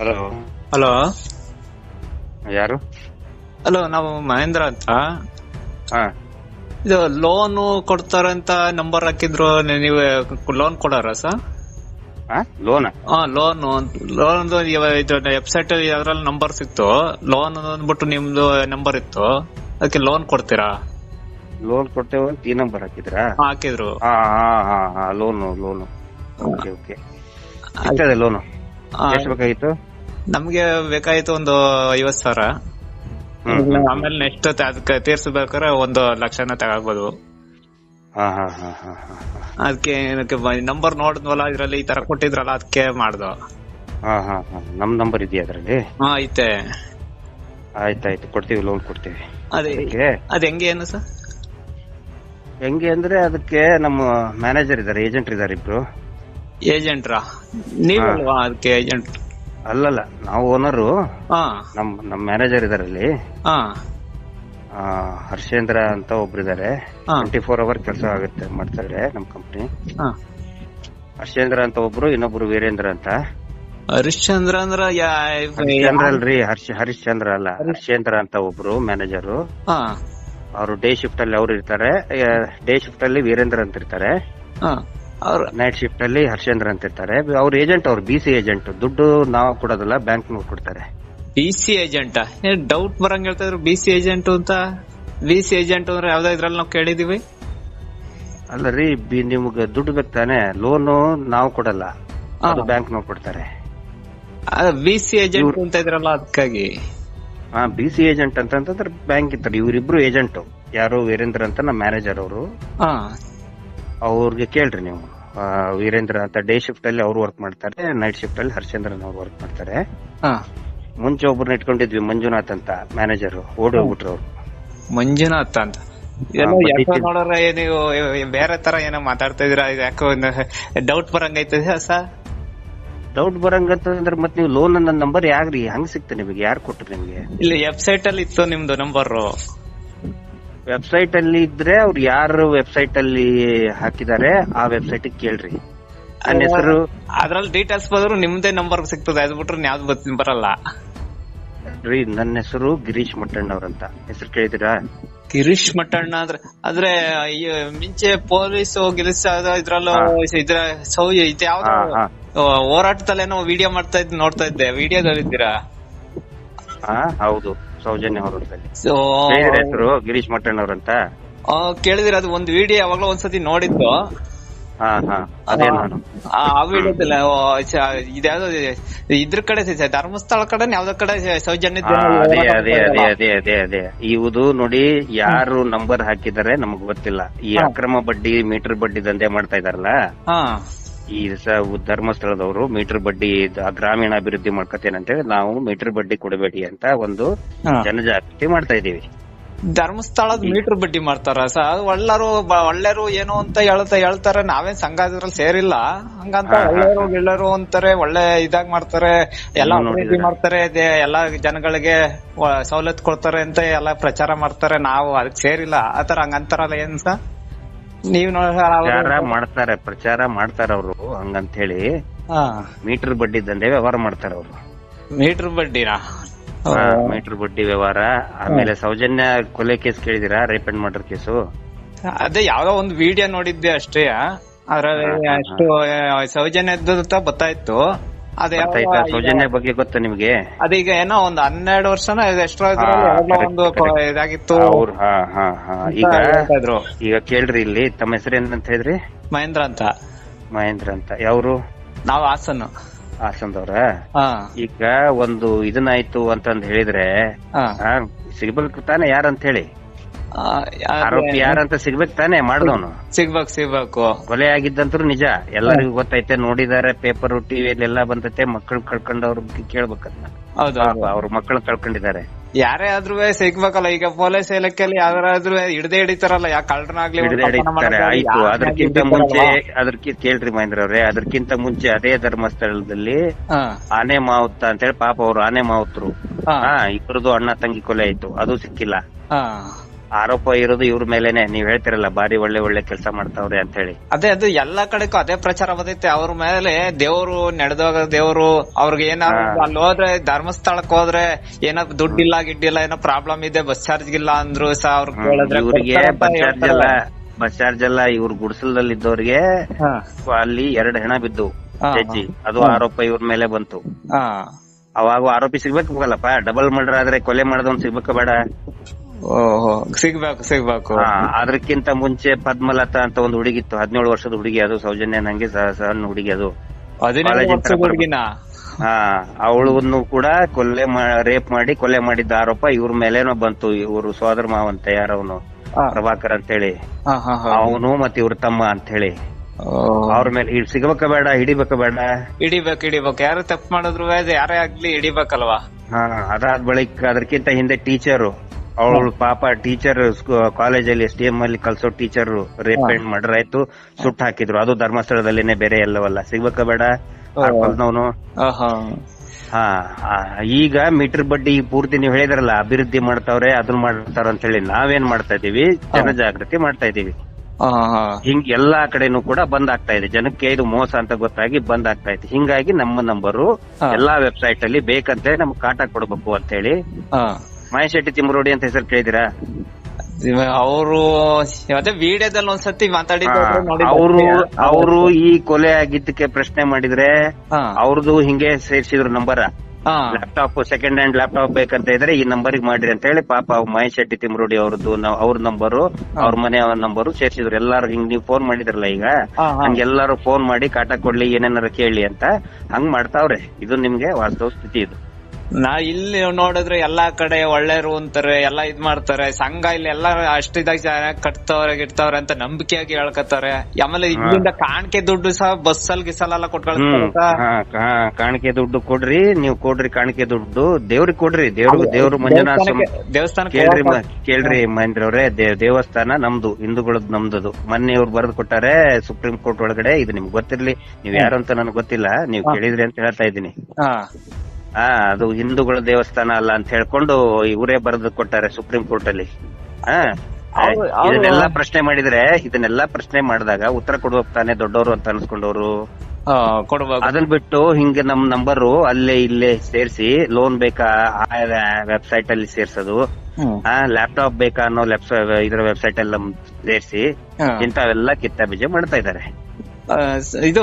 Hello. Hello. ಯಾರು? Hello ನಾವು ಮಹೇಂದ್ರ ಅಂತ. ಹಾ. ಇದು ಲೋನ್ ಕೊಡ್ತಾರಂತ ನಂಬರ್ ಹಾಕಿದ್ರು ನೀವು ಲೋನ್ ಕೊಡಾರ ಸರ್? ಲೋನ್ ಹಾ ಲೋನ್ ಲೋನ್ ವೆಬ್ಸೈಟ್ ಅದ್ರಲ್ಲಿ ನಂಬರ್ ಸಿಕ್ತು. ಲೋನ್ ಅಂದ್ಬಿಟ್ಟು ನಿಮ್ದು ನಂಬರ್ ಇತ್ತು. ಅದಕ್ಕೆ ಲೋನ್ ಕೊಡ್ತೀರಾ? ಲೋನ್ ಕೊಡ್ತೇವೆ ಅಂತ ಈ ನಂಬರ್ ಹಾಕಿದ್ರಾ? ಹಾಕಿದ್ರು. ಹಾ ಹಾ loan loan okay okay loan ಎಷ್ಟು ಬೇಕಾಗಿತ್ತು? ನಮ್ಗೆ ಬೇಕಾಯ್ತು ಒಂದು ಐವತ್ ಸಾವಿರ. ಆಮೇಲೆ ನೆಕ್ಸ್ಟ್ ಅದಕ್ಕೆ ತೀರ್ಸ್ಬೇಕಾದ್ರೆ ಒಂದು ಲಕ್ಷನ ತಗೋಬಹುದು ಅದಕ್ಕೆ ಏನಕ್ಕೆ ನಂಬರ್ ನೋಡಿದ್ವಲ್ಲ ಇದ್ರಲ್ಲಿ ಈ ತರ ಕೊಟ್ಟಿದ್ರಲ್ಲ ಅದಕ್ಕೆ ಮಾಡ್ದು. ಹಾ ಹಾ ಹಾ. ನಮ್ ನಂಬರ್ ಇದೆಯಾ ಅದ್ರಲ್ಲಿ? ಹಾ ಐತೆ. ಆಯ್ತಾಯ್ತು ಕೊಡ್ತೀವಿ ಲೋನ್ ಕೊಡ್ತೀವಿ. ಅದೇ ಅದ್ ಹೆಂಗೆ ಏನು ಸರ್? ಹೆಂಗೆ ಅಂದ್ರೆ ಅದಕ್ಕೆ ನಮ್ಮ ಮ್ಯಾನೇಜರ್ ಇದಾರೆ ಏಜೆಂಟ್ ಇದಾರೆ ಇಬ್ರು. ಏಜೆಂಟ್ರಾ ನೀವಲ್ವಾ ಅದಕ್ಕೆ ಏಜೆಂಟ್ ಅಲ್ಲಲ್ಲ ನಾವು ಓನರು ಹಾ. ನಮ್ ನಮ್ ಮ್ಯಾನೇಜರ್ ಇದಾರೆ ಅಲ್ಲಿ. ಹಾ. ಆ, ಹರ್ಷೇಂದ್ರ ಅಂತ ಒಬ್ರು ಇದಾರೆ ಹಾ. ಟ್ವೆಂಟಿ ಫೋರ್ ಅವರ್ ಕೆಲಸ ಆಗುತ್ತೆ ಮಾಡ್ತಾರೆ ನಮ್ ಕಂಪ್ನಿ ಹಾ. ಹರ್ಷೇಂದ್ರ ಅಂತ ಒಬ್ರು ಇನ್ನೊಬ್ರು ವೀರೇಂದ್ರ ಅಂತ. ಹರಿಶ್ಚಂದ್ರ ಅಂದ್ರ ಯಾ- ಹರಿಶ್ಚಂದ್ರ ಅಲ್ರಿ ಹರ್ಷ ಹರಿಶ್ಚಂದ್ರ ಅಲ್ಲ ಹರ್ಷೇಂದ್ರ ಅಂತ ಒಬ್ರು ಮ್ಯಾನೇಜರು ಹಾ. ಅವರು ಡೇ ಶಿಫ್ಟ್ ಅಲ್ಲಿ ಅವ್ರು ಇರ್ತಾರೆ ಡೇ ಶಿಫ್ಟ್ ಅಲ್ಲಿ ವೀರೇಂದ್ರ ಅಂತ ಇರ್ತಾರೆ. ಹಾ. ಅವ್ರ ನೈಟ್ ಶಿಫ್ಟ್ ಅಲ್ಲಿ ಹರ್ಷೇಂದ್ರ ಅಂತ ಇರ್ತಾರೆ. ಅವ್ರ ಏಜೆಂಟ್ ಅವ್ರು ಬಿ ಸಿ ಏಜೆಂಟ್ ದುಡ್ಡು ನಾವು ಕೊಡೋದಲ್ಲ ಬ್ಯಾಂಕ್ ನೋಡ್ ಕೊಡ್ತಾರೆ. ಬಿ ಸಿ ಏಜೆಂಟ್ ಡೌಟ್ ಬರಂಗ್ ಹೇಳ್ತಾ ಇದ್ರು. ಬಿ ಸಿ ಏಜೆಂಟ್ ಅಂತ? ಬಿ ಸಿ ಏಜೆಂಟ್ ಅಂದ್ರೆ ಯಾವ್ದೋ ಇದ್ರಲ್ಲಿ ನಾವು ಕೇಳಿದೀವಿ. ಅಲ್ಲ ರೀ ಬಿ- ನಿಮ್ಗೆ ದುಡ್ಡು ಬೇಕಾನೆ ತಾನೆ? ಲೋನು ನಾವು ಕೊಡಲ್ಲ. ಅದು ಬ್ಯಾಂಕ್ ನೋಡ್ ಕೊಡ್ತಾರೆ. ಬಿ ಸಿ ಏಜೆಂಟ್ ಅಂತ ಇದ್ರಲ್ಲ ಅದಕ್ಕಾಗಿ ಹಾ ಬಿ ಸಿ ಏಜೆಂಟ್ ಅಂತಂದ್ರೆ ಬ್ಯಾಂಕ್ ಇರ್ತಾರೆ ಇವರಿಬ್ರು ಏಜೆಂಟ್ ಯಾರು ವೀರೇಂದ್ರ ಅಂತ ನಮ್ಮ ಮ್ಯಾನೇಜರ್ ಅವರು. ಹಾ. ಅವ್ರಿಗೆ ಕೇಳ್ರಿ ನೀವು. ವೀರೇಂದ್ರ ಅಂತ ಡೇ ಶಿಫ್ಟ್ ಅಲ್ಲಿ ಅವ್ರು ವರ್ಕ್ ಮಾಡ್ತಾರೆ ನೈಟ್ ಶಿಫ್ಟ್ ಅಲ್ಲಿ ಹರ್ಷೇಂದ್ರನ್ ಅವ್ರು ವರ್ಕ್ ಮಾಡ್ತಾರೆ. ಹಾ. ಮುಂಚೆ ಒಬ್ಬರನ್ನ ಇಟ್ಕೊಂಡಿದ್ವಿ ಮಂಜುನಾಥ್ ಅಂತ ಮ್ಯಾನೇಜರ್ ಓಡಿ ಹೋಗ್ಬಿಟ್ರು ಅವ್ರು. ಮಂಜುನಾಥ್ ಅಂತ. ಯಾಕೋ ನೀವು ಬೇರೆ ತರ ಏನೋ ಮಾತಾಡ್ತಾ ಇದೀರಾ ಯಾಕೋ ಡೌಟ್ ಬರಂಗೈತೆ ಸರ್ ಡೌಟ್ ಬರಂಗಂತಂದ್ರೆ ಮತ್ತೆ ನೀವು ಲೋನ್ ನನ್ನ ನಂಬರ್ ಯಾಗ್ರಿ ಹಂಗ್ ಸಿಕ್ತ ನಿಮಗೆ? ಯಾರು ಕೊಟ್ರು ನಿಮಗೆ? ಇಲ್ಲಿ ವೆಬ್ಸೈಟ್ ಅಲ್ಲಿ ಇತ್ತು ನಿಮ್ದು ನಂಬರ್ ವೆಬ್ಸೈಟ್ ಅಲ್ಲಿ ಇದ್ರೆ ಅವ್ರು ಯಾರು ವೆಬ್ಸೈಟ್ ಅಲ್ಲಿ ಹಾಕಿದ್ದಾರೆ ಆ ವೆಬ್ಸೈಟ್ ಕೇಳ್ರಿ. ನನ್ನ ಹೆಸರು? ಅದ್ರಲ್ಲಿ ಡೀಟೇಲ್ಸ್ ಬಂದ್ರು ನಿಮ್ದೇ ನಂಬರ್ ಸಿಗ್ತದೆ ಅದ್ ಬಿಟ್ರೆ ಯಾವ್ದು ಬರ್ತೀನಿ ಬರಲ್ಲ. ರೀ ನನ್ನ ಹೆಸರು ಗಿರೀಶ್ ಮಟ್ಟಣ್ಣ ಅವ್ರಂತ. ಹೆಸರು ಕೇಳಿದಿರಾ ಗಿರೀಶ್ ಮಟ್ಟಣ್ಣ ಅಂದ್ರೆ ಆದ್ರೆ ಮುಂಚೆ ಪೊಲೀಸ್ ಗಿರೀಶ್ ಇದ್ರಲ್ಲೂ. ಇದ್ರ ಸೌ ಇದು ಯಾವ್ದು ಹೋರಾಟದಲ್ಲೇನೋ ವಿಡಿಯೋ ಮಾಡ್ತಾ ಇದ್ ನೋಡ್ತಾ ಇದ್ದೆ. ವಿಡಿಯೋದಲ್ಲಿ ಇದ್ದೀರಾ? ಹೌದು ಸೌಜನ್ಯ ಹೆಸರು ಗಿರೀಶ್ ಮಟ್ಟಣ್ಣವ್ರ ಅಂತ ಕೇಳಿದ್ರೆ ಅದು ಒಂದು ವಿಡಿಯೋ ಯಾವಾಗ್ಲೋ ಒಂದ್ಸತಿ ನೋಡಿದ್ದು. ಹಾ ಹಾ ಅದೇ ನಾನು. ಆ ವಿಡಿಯೋದಲ್ಲಿ ಇದ್ಯಾವ್ದೋ ಇದ್ರ ಕಡೆ ಸ- ಧರ್ಮಸ್ಥಳ ಕಡೆ ಯಾವ್ದೋ ಕಡೆ ಸೌಜನ್ಯ ಹಾ, ಅದೇ ಅದೇ ಅದೇ ಅದೇ ಅದೇ ಅದೇ. ಇವುದು ನೋಡಿ ಯಾರು ನಂಬರ್ ಹಾಕಿದ್ದಾರೆ ನಮಗ್ ಗೊತ್ತಿಲ್ಲ. ಈ ಅಕ್ರಮ ಬಡ್ಡಿ ಮೀಟರ್ ಬಡ್ಡಿ ದಂಧೆ ಮಾಡ್ತಾ ಇದಾರಲ್ಲ ಹಾ. ಈ ಧರ್ಮಸ್ಥಳದವರು ಮೀಟರ್ ಬಡ್ಡಿ ಗ್ರಾಮೀಣ ಅಭಿವೃದ್ಧಿ ಮಾಡ್ಕತೇನೆ ಅಂತೇಳಿ ನಾವು ಮೀಟರ್ ಬಡ್ಡಿ ಕೊಡಬೇಡಿ ಅಂತ ಒಂದು. ಜನಜಾಗೃತಿ ಮಾಡ್ತಾ ಇದೀವಿ ಧರ್ಮಸ್ಥಳದ ಮೀಟರ್ ಬಡ್ಡಿ ಮಾಡ್ತಾರ ಸರ್? ಒಳ್ಳರು ಒಳ್ಳೆರು ಏನು ಅಂತ ಹೇಳ್ತಾ ಹೇಳ್ತಾರೆ. ನಾವೇನ್ ಸಂಘ ಅದ್ರಲ್ಲಿ ಸೇರಿಲ್ಲ. ಹಂಗಂತ ಒಳ್ಳೆರು ಗಿಳ್ಳರು ಅಂತಾರೆ ಒಳ್ಳೆ ಇದಾಗ್ ಮಾಡ್ತಾರೆ. ಎಲ್ಲಾ ಮಾಡ್ತಾರೆ. ಎಲ್ಲಾ ಜನಗಳಿಗೆ ಸವಲತ್ ಸವಲತ್ತು ಕೊಡ್ತಾರೆ ಅಂತ ಎಲ್ಲಾ ಪ್ರಚಾರ ಮಾಡ್ತಾರೆ. ನಾವು ಅದಕ್ಕೆ ಸೇರಿಲ್ಲ. ಆತರ ಹಂಗಂತಾರಲ್ಲ ಏನ್ ಸರ್? ನೀವ್ ಪ್ರಚಾರ ಮಾಡ್ತಾರೆ ಪ್ರಚಾರ ಮಾಡ್ತಾರ ಅವರು ಹಂಗಂತ ಹೇಳಿ ಮೀಟರ್ ಬಡ್ಡಿ ದಂಧೆ ವ್ಯವಹಾರ ಮಾಡ್ತಾರ ಅವರು. ಮೀಟರ್ ಬಡ್ಡಿನಾ? ಮೀಟರ್ ಬಡ್ಡಿ ವ್ಯವಹಾರ. ಆಮೇಲೆ ಸೌಜನ್ಯ ಕೊಲೆ case ಕೇಳಿದಿರಾ? Rape and murder case? ಅದೇ ಯಾವ್ದೋ ಒಂದು ವಿಡಿಯೋ ನೋಡಿದ್ದೆ ಅಷ್ಟೇ. ಅದ್ರಲ್ಲಿ. ಅಷ್ಟು ಆ, ಸೌಜನ್ಯದ್ದು ಅಂತ ಗೊತ್ತಾಯ್ತಾ. ಸೌಜನ್ಯ ಬಗ್ಗೆ ಗೊತ್ತಾ ನಿಮ್ಗೆ? ಅದೀಗ ಏನೋ ಒಂದ್ ಹನ್ನೆರಡು ವರ್ಷನ ಎಷ್ಟೋ ಒಂದು ಇದಾಗಿತ್ತು. ಈಗ ಕೇಳ್ರಿ ಇಲ್ಲಿ ತಮ್ಮ ಹೆಸರು ಏನಂತ ಹೇಳಿದ್ರಿ? ಮಹೇಂದ್ರ ಅಂತ. ಮಹೇಂದ್ರ ಅಂತ. ಯಾವ್ರು? ನಾವ್ ಹಾಸನ್. ಹಾಸನದವ್ರ? ಈಗ ಒಂದು ಇದನ್ನಾಯ್ತು ಅಂತಂದ್ ಹೇಳಿದ್ರೆ ಹಾ. ತಾನೇ ಸಿಗ್ಬೇಕು ತಾನೆ ಯಾರಂತ ಹೇಳಿ? ಆರೋಪಿ ಯಾರಂತ ಸಿಗ್ಬೇಕು ತಾನೆ ಮಾಡ್ದವನು. ಸಿಗ್ಬೇಕು ಸಿಗ್ಬೇಕು. ಕೊಲೆ ಆಗಿದ್ದಂತ್ರು ನಿಜ. ಎಲ್ಲರಿಗೂ ಗೊತ್ತೈತೆ ನೋಡಿದಾರೆ ಪೇಪರ್ ಟಿವಿಯಲ್ಲಿ ಎಲ್ಲ ಬಂದೈತೆ ಮಕ್ಕಳು ಕಳ್ಕೊಂಡವ್ರ ಅವ್ರ ಹೌದು ಹೌದು. ಅವ್ರ ಮಕ್ಕಳು ಕಳ್ಕೊಂಡಿದ್ದಾರೆ. ಯಾರೇ ಆದ್ರೂ ಸಿಗ್ಬೇಕಲ್ಲ ಈಗ ಪೊಲೀಸ್ ಇಲಾಖೆಯಲ್ಲಿ ಯಾರಾದ್ರೂ ಹಿಡ್ದೆ ಹಿಡಿತಾರಲ್ಲ ಯಾಕೆ ಕಳ್ಳನಾಗ್ಲಿ ಆಯ್ತು ಅದಕ್ಕಿಂತ ಮುಂಚೆ ಅದಕ್ಕೆ ಕೇಳ್ರಿ ಮಹೇಂದ್ರ ಅವ್ರೆ ಅದಕ್ಕಿಂತ ಮುಂಚೆ ಅದೇ ಧರ್ಮಸ್ಥಳದಲ್ಲಿ ಆನೆ ಮಾವುತ ಅಂತ ಹೇಳಿ ಪಾಪ ಅವ್ರು ಆನೆ ಮಾವುತರು. ಹಾ. ಇಬ್ಬರದು ಅಣ್ಣ ತಂಗಿ ಕೊಲೆ ಆಯ್ತು ಅದು ಸಿಕ್ಕಿಲ್ಲ. ಆರೋಪ ಇರೋದು ಇವ್ರ ಮೇಲೇನೆ. ನೀವ್ ಹೇಳ್ತಿರಲ್ಲ ಬಾರಿ ಒಳ್ಳೆ ಒಳ್ಳೆ ಕೆಲಸ ಮಾಡ್ತಾವ್ರೆ ಅಂತ ಹೇಳಿ ಅದೇ ಅದು ಎಲ್ಲಾ ಕಡೆಗೂ ಅದೇ ಪ್ರಚಾರ ಬಂದೈತೆ. ಅವ್ರ ಮೇಲೆ ದೇವ್ರು ನಡೆದೋಗ ದೇವ್ರು ಅವ್ರಿಗೆ ಏನಾದ್ರು. ಅಲ್ಲಿ ಹೋದ್ರೆ ಧರ್ಮಸ್ಥಳಕ್ ಹೋದ್ರೆ ಏನೋ ದುಡ್ಡಿಲ್ಲ ಗಿಡ್ಡಿಲ್ಲ ಏನೋ ಪ್ರಾಬ್ಲಮ್ ಇದೆ ಬಸ್ ಚಾರ್ಜ್ ಇಲ್ಲ ಅಂದ್ರು ಸಹ ಅವ್ರು ಕೇಳಿದ್ರೆ ಇವ್ರಿಗೆ ಬಸ್ ಚಾರ್ಜ್ ಎಲ್ಲ. ಬಸ್ ಚಾರ್ಜ್ ಎಲ್ಲ ಇವ್ರ ಗುಡಿಸಲದಲ್ಲಿ ಇದ್ದವ್ರಿಗೆ ಅಲ್ಲಿ ಎರಡು ಹೆಣ ಬಿದ್ದು ಜಜ್ಜಿ ಅದು ಆರೋಪ ಇವ್ರ ಮೇಲೆ ಬಂತು. ಅವಾಗ ಆರೋಪಿ ಸಿಗ್ಬೇಕಲ್ಲಪ್ಪ ಡಬಲ್ ಮರ್ಡರ್ ಆದ್ರೆ ಕೊಲೆ ಮಾಡಿದವ್ನ್ ಸಿಗ್ಬೇಕ ಬೇಡ. ಓಹೋ ಸಿಗ್ಬೇಕು ಸಿಗ್ಬೇಕು. ಹಾ, ಅದಕ್ಕಿಂತ ಮುಂಚೆ ಪದ್ಮಲತಾ ಅಂತ ಒಂದು ಹುಡುಗಿತ್ತು ಹದಿನೇಳು ವರ್ಷದ ಹುಡುಗಿ ಅದು ಸೌಜನ್ಯ ನಂಗೆ ಸ- ಸಣ್ಣ ಹುಡುಗಿ ಅದು. ಹದಿನೇಳು ಕಾಲೇಜಿನ ವರ್ಷದ ತರ ಹುಡುಗಿನ? ಹಾ ಅವಳನ್ನು ಕೂಡ ಕೊಲೆ ರೇಪ್ ಮಾಡಿ ಕೊಲೆ ಮಾಡಿದ್ದ ಆರೋಪ ಇವ್ರ ಮೇಲೇನೋ ಬಂತು ಇವರು ಸೋದರ ಮಾವಂತ ಯಾರವನು. ಪ್ರಭಾಕರ್ ಅಂತ ಹೇಳಿ. ಅವನು ಮತ್ತೆ ಇವ್ರ ತಮ್ಮ ಅಂತ ಹೇಳಿ ಓಹ್. ಅವ್ರ ಮೇಲೆ ಹಿಡ್ ಸಿಗ್ಬೇಕ ಬೇಡ ಹಿಡಿಬೇಕ ಬೇಡ. ಹಿಡಿಬೇಕು ಹಿಡಿಬೇಕು. ಯಾರು ತಪ್ಪು ಮಾಡಿದ್ರು ಅದು ಯಾರೇ ಆಗ್ಲಿ ಹಿಡಿಬೇಕಲ್ವಾ? ಹಾ ಅದಾದ ಬಳಿಕ ಅದಕ್ಕಿಂತ ಹಿಂದೆ ಟೀಚರು ಅವಳು ಪಾಪ ಟೀಚರ್ ಕಾಲೇಜಲ್ಲಿ ಎಸ್ ಡಿ ಎಂ ಅಲ್ಲಿ ಕಲ್ಸೋ ಟೀಚರ್ ರೇಪ್ ಅಂಡ್ ಮರ್ಡರ್ ಆಯ್ತು ಸುಟ್ಟು ಹಾಕಿದ್ರು. ಅದು ಧರ್ಮಸ್ಥಳದಲ್ಲೇನೆ ಬೇರೆ ಎಲ್ಲವಲ್ಲ. ಸಿಗ್ಬೇಕ ಬೇಡ? ಅವನು. ಹಾ ಈಗ ಮೀಟರ್ ಬಡ್ಡಿ ಪೂರ್ತಿ ನೀವು ಹೇಳಿದ್ರಲ್ಲ ಅಭಿವೃದ್ಧಿ ಮಾಡ್ತಾವ್ರೆ ಅದನ್ನ ಮಾಡ್ತಾರ ಅಂತ ಹೇಳಿ ನಾವೇನ್ ಮಾಡ್ತಾ ಇದೀವಿ ಜನಜಾಗೃತಿ ಮಾಡ್ತಾ ಇದೀವಿ. ಹಿಂಗ್ ಎಲ್ಲಾ ಕಡೆನೂ ಕೂಡ ಬಂದ್ ಆಗ್ತಾ ಇದೆ. ಜನಕ್ಕೆ ಇದು ಮೋಸ ಅಂತ ಗೊತ್ತಾಗಿ ಬಂದ್ ಆಗ್ತಾ ಇದೆ. ಹಿಂಗಾಗಿ ನಮ್ಮ ನಂಬರು ಎಲ್ಲಾ ವೆಬ್ಸೈಟ್ ಅಲ್ಲಿ ಬೇಕಂತ ನಮ್ಗೆ ಕಾಟ ಕೊಡ್ಬೇಕು ಅಂತ ಹೇಳಿ. ಮಹೇಶ್ ಶೆಟ್ಟಿ ತಿಮ್ಮರೋಡಿ ಅಂತ ಹೆಸರು ಕೇಳಿದಿರಾ ಅವರು ಮತ್ತೆ ವಿಡಿಯೋದಲ್ಲಿ ಒಂದ್ಸತಿ ಮಾತಾಡಿದ್ರು ಅವರು ಅವರು ಈ ಕೊಲೆ ಆಗಿದ್ದಕ್ಕೆ ಪ್ರಶ್ನೆ ಮಾಡಿದ್ರೆ. ಅವ್ರದ್ದು ಹಿಂಗೆ ಸೇರ್ಸಿದ್ರು number. Laptop second hand laptop ಬೇಕಂತ ಇದ್ರೆ ಈ ನಂಬರ್ ಮಾಡ್ರಿ ಅಂತ ಹೇಳಿ ಪಾಪ ಮಹೇಶ್ ಶೆಟ್ಟಿ ತಿಮ್ಮರೋಡಿ ಅವ್ರದ್ದು ಅವ್ರ ನಂಬರು ಅವ್ರ ಮನೆ ನಂಬರು ಸೇರ್ಸಿದ್ರು. ಎಲ್ಲಾರು ಹಿಂಗ್ ನೀವು ಫೋನ್ ಮಾಡಿದ್ರಲ್ಲ ಈಗ? ಹಂಗೆಲ್ಲಾರು ಫೋನ್ ಮಾಡಿ ಕಾಟ ಕೊಡ್ಲಿ ಏನೇನಾರ ಕೇಳಿ ಅಂತ ಹಂಗ್ ಮಾಡ್ತಾವ್ರೆ. ಇದು ನಿಮ್ಗೆ ವಾಸ್ತವ ಸ್ಥಿತಿ ಇದು. ನಾ ಇಲ್ಲಿ ನೋಡಿದ್ರೆ ಎಲ್ಲಾ ಕಡೆ ಒಳ್ಳೆರು ಅಂತಾರೆ ಎಲ್ಲಾ ಇದ್ ಮಾಡ್ತಾರೆ. ಸಂಘ ಇಲ್ಲಿ ಎಲ್ಲಾ ಅಷ್ಟಿದಾಗ ಜನ ಕಟ್ತವ್ರೆ ಗಿಟ್ತವ್ರೆ ಅಂತ ನಂಬಿಕೆಯಾಗಿ ಹೇಳ್ಕತ್ತಾರೆ ಆಮೇಲೆ ಇಲ್ಲಿಂದ ಕಾಣಿಕೆ ದುಡ್ಡು ಸಹ ಬಸ್ ಅಲ್ಲಿ ಗಿಸಲೆಲ್ಲ ಹ್ಮ್. ಕೊಟ್ಕೊಳ್ತಾರೆ ಹಾ, ಕಾಣಿಕೆ ದುಡ್ಡು ಕೊಡ್ರಿ ನೀವು ಕೊಡ್ರಿ ಕಾಣಿಕೆ ದುಡ್ಡು. ದೇವ್ರಿಗೆ ಕೊಡ್ರಿ ದೇವ್ರು ದೇವ್ರು ಮಂಜುನಾಥ ದೇವಸ್ಥಾನ ಕೇಳ್ರಿ ಕೇಳ್ರಿ ಮಹೇಂದ್ರ ಅವ್ರೆ ದೇವಸ್ಥಾನ ನಮ್ದು ಹಿಂದೂಗಳದ್ ನಮ್ದು ಮೊನ್ನೆ ಇವ್ರು ಬರೆದು ಕೊಟ್ಟಾರೆ ಸುಪ್ರೀಂ ಕೋರ್ಟ್ ಒಳಗಡೆ ಇದು ನಿಮ್ಗೆ ಗೊತ್ತಿರ್ಲಿ. ನೀವ್ ಯಾರು ಅಂತ ನನಗೆ ಗೊತ್ತಿಲ್ಲ ನೀವ್ ಕೇಳಿದ್ರಿ ಅಂತ ಹೇಳ್ತಾ ಇದ್ದೀನಿ. ಹಾ. ಹಾ ಅದು ಹಿಂದೂಗಳ ದೇವಸ್ಥಾನ ಅಲ್ಲ ಅಂತ ಹೇಳ್ಕೊಂಡು ಇವರೇ ಬರೆದು ಕೊಟ್ಟಾರೆ ಸುಪ್ರೀಂ ಕೋರ್ಟ್ ಅಲ್ಲಿ ಅವ್ರು- ಇದನ್ನೆಲ್ಲ ಪ್ರಶ್ನೆ ಮಾಡಿದ್ರೆ ಇದನ್ನೆಲ್ಲ ಪ್ರಶ್ನೆ ಮಾಡಿದಾಗ ಉತ್ತರ ಕೊಡುವ ತಾನೇ ದೊಡ್ಡವರು ಅಂತ ಅನ್ಸ್ಕೊಂಡವ್ರು. ಅದನ್ನ ಅದನ್ ಬಿಟ್ಟು ಹಿಂಗೆ ನಮ್ ನಂಬರು ಅಲ್ಲೇ ಇಲ್ಲೇ ಸೇರ್ಸಿ ಲೋನ್ ಬೇಕಾ ವೆಬ್ಸೈಟ್ ಅಲ್ಲಿ ಸೇರ್ಸೋದು. ಹಾ ಲ್ಯಾಪ್ಟಾಪ್ ಬೇಕಾ ಅನ್ನೋ ಇದರ ಇದ್ರ ವೆಬ್ಸೈಟ್ ಅಲ್ಲಿ ಸೇರಿಸಿ. ಇಂಥವೆಲ್ಲ ಕಿತ್ತ ಬೀಜ ಮಾಡ್ತಾ ಇದ್ದಾರೆ. ಆ, ಇದು